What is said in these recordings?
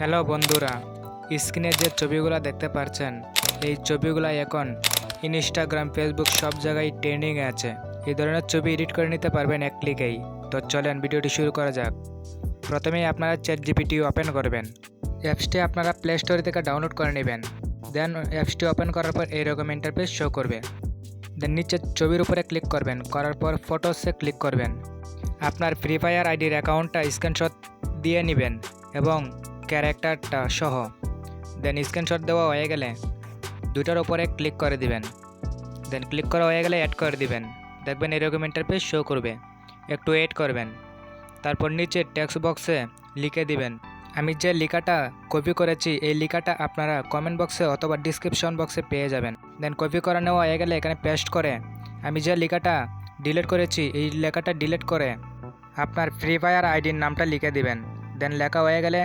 Hello বন্ধুরা, স্ক্রিনে যে ছবিগুলো দেখতে পাচ্ছেন এই ছবিগুলো এখন ইনস্টাগ্রাম ফেসবুক সব জায়গায় ট্রেন্ডিংয়ে আছে। এই ধরনের ছবি এডিট করে নিতে পারবেন এক ক্লিকেই তো চলেন ভিডিওটি শুরু করা যাক। প্রথমেই আপনারা চ্যাট জিপিটি ওপেন করবেন। অ্যাপসটি আপনারা প্লে স্টোর থেকে ডাউনলোড করে নেবেন। দেন অ্যাপসটি ওপেন করার পর এইরকম ইন্টারফেস শো করবে। দেন নিচে ছবির উপরে ক্লিক করবেন। করার পর ফটোসে ক্লিক করবেন। আপনার ফ্রি ফায়ার আইডির অ্যাকাউন্টটা স্ক্রিনশট দিয়ে নেবেন এবং ক্যারেক্টারটা সহ। দেন স্ক্রিনশট দেওয়া হয়ে গেলে দুটার উপরে ক্লিক করে দিবেন। দেন ক্লিক করা হয়ে গেলে অ্যাড করে দিবেন। দেখবেন এরকম ইন্টারফেস শো করবে। একটু ওয়েট করবেন। তারপর নিচে টেক্সট বক্সে লিখে দিবেন। আমি যে লেখাটা কপি করেছি, এই লেখাটা আপনারা কমেন্ট বক্সে অথবা ডিসক্রিপশন বক্সে পেয়ে যাবেন। দেন কপি করা নেওয়া হয়ে গেলে এখানে পেস্ট করে, আমি যে লেখাটা ডিলিট করেছি, এই লেখাটা ডিলিট করে আপনার ফ্রি ফায়ার আইডির নামটা লিখে দিবেন। দেন লেখা হয়ে গেলে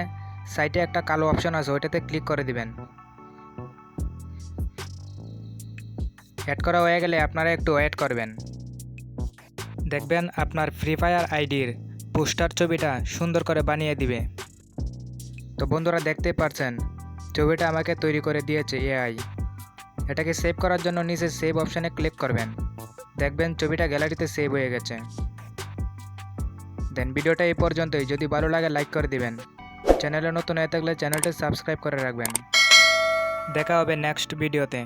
সাইটে একটা কালো অপশন আছে, ওইটাতে ক্লিক করে দিবেন। অ্যাড করা হয়ে গেলে আপনারা একটু ওয়েট করবেন। দেখবেন আপনার ফ্রি ফায়ার আইডির পোস্টার ছবিটা সুন্দর করে বানিয়ে দিবে। তো বন্ধুরা দেখতেই পারছেন, ছবিটা আমাকে তৈরি করে দিয়েছে এআই এটাকে সেভ করার জন্য নিচে সেভ অপশানে ক্লিক করবেন। দেখবেন ছবিটা গ্যালারিতে সেভ হয়ে গেছে। দেন ভিডিওটা এই পর্যন্তই। যদি ভালো লাগে লাইক করে দিবেন। চ্যানেলে নতুন হয়ে থাকলে চ্যানেলটি সাবস্ক্রাইব করে রাখবেন। দেখা হবে নেক্সট ভিডিওতে